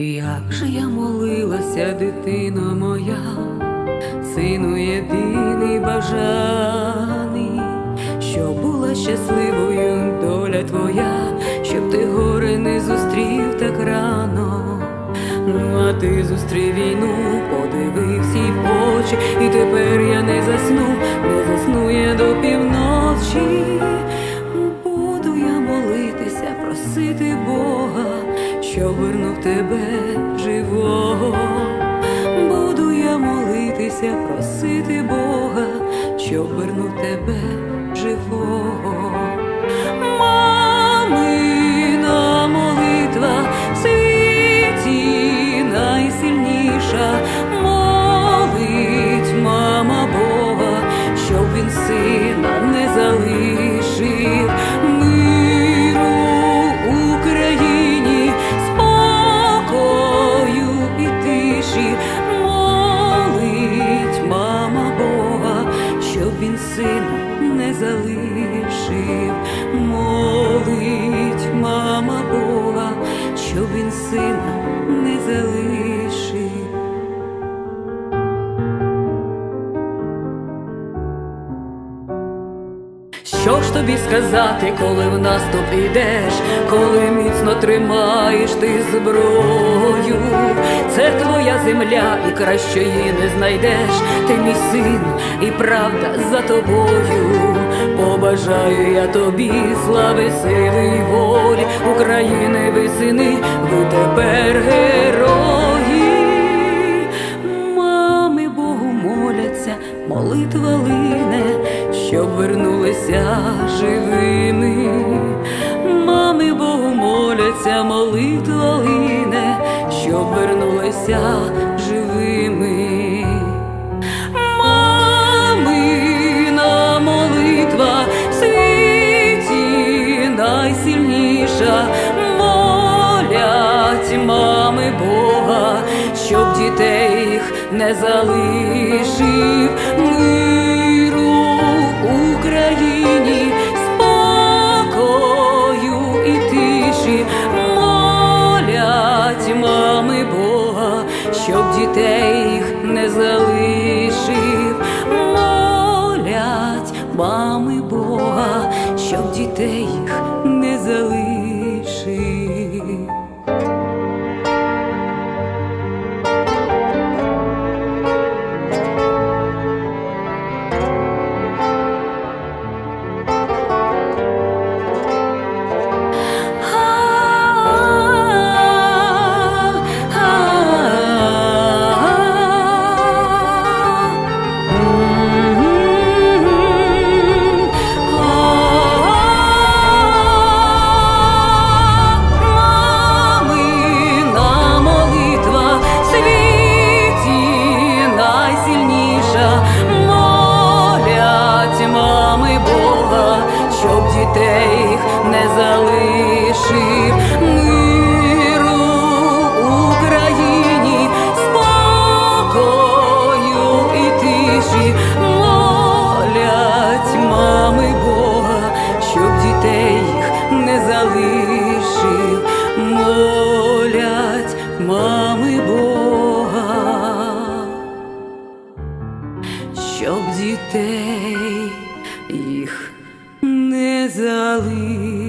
Як же я молилася, дитино моя, сину єдиний бажаний, щоб була щасливою доля твоя, щоб ти горе не зустрів так рано. Ну, а ти зустрів війну, подивився в очі, і тепер я не засну, не засну я до півночі. Буду я молитися, просити Бога, що вернув тебе молитися, просити Бога, що вернув тебе живого. Він сина не залишив, молить мама Бога, щоб він сина не залишив. Що ж тобі сказати, коли в наступ ідеш, коли міцно тримаєш ти зброю, земля, і кращої не знайдеш, ти мій син, і правда за тобою. Побажаю я тобі слави, сили й волі, України ви сини, ви тепер герої. Мами Богу моляться, молитва лине, щоб вернулися живими. Мами Богу моляться, молитва лине, вернулися живими. Мамина молитва в світі найсильніша, молять мами Бога, щоб дітей їх не залишив дітей їх не залишив, молять мами Бога, щоб дітей їх дітей їх не залишив.